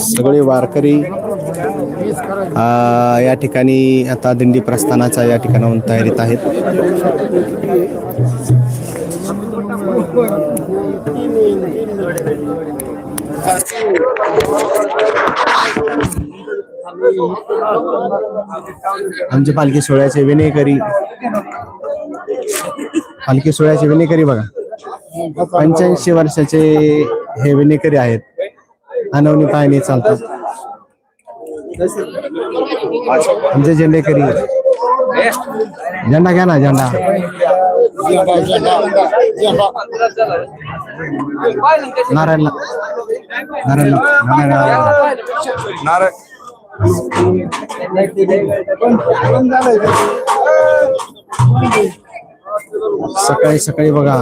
सगळे वारकरी या ठिकाणी आता दिंडी प्रस्थानाच्या या ठिकाणाहून तयारीत आहेत. आमचे पालखी सोहळ्याचे विनेकरी पालखी सोहळ्याचे विनेकरी बघा. पंच्याऐंशी वर्षाचे हे विनेकरी आहेत. अनवनी पायाने चालतात. आमचे झेंडेकरी. झेंडा घ्या ना झेंडा. नारायण नारायण नारायण. सकाळी सकाळी बघा.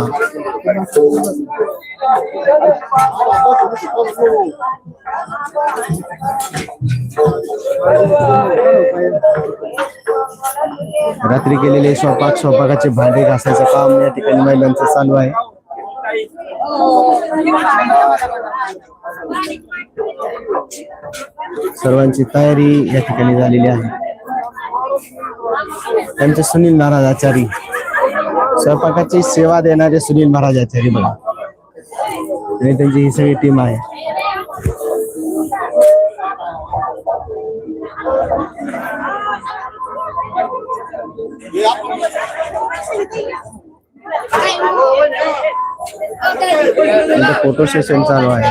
रात्री केलेले स्वयंपाक स्वयंपाकाचे भांडे घासायचं काम या ठिकाणी महिलांचं चालू आहे. सर्वांची तयारी या ठिकाणी झालेली आहे. त्यांचे सुनील महाराज आचारी. स्वयंपाकाची सेवा देणारे सुनील महाराज आचारी बघा. आणि त्यांची ही सगळी टीम आहे. फोटो सेशन चालू आहे.